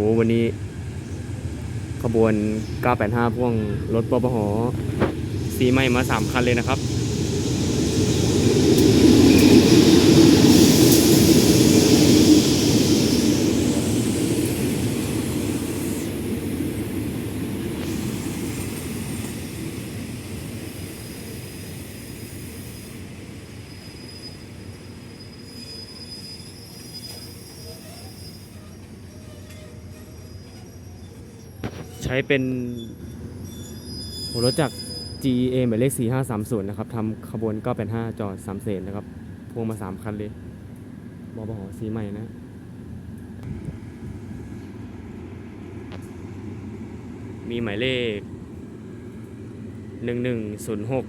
อ้วันนี้ ขบวน 985 พ่วงรถปปหสีไหม่มา 3 คันเลยนะครับ ใช้เป็นหัวรถจาก GA หมายเลข 4530 นะครับทำขบวน 985 จอดสามเสนนะครับ พวงมา 3 คันเลยบอบหอสีใหม่นะมีหมายเลข 1106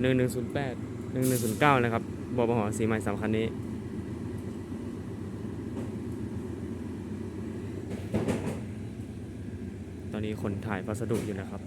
1108 1109 นะครับบอบหอสีใหม่สามคันนี้ อนนี้คนถ่ายพัสดุอยู่นะครับ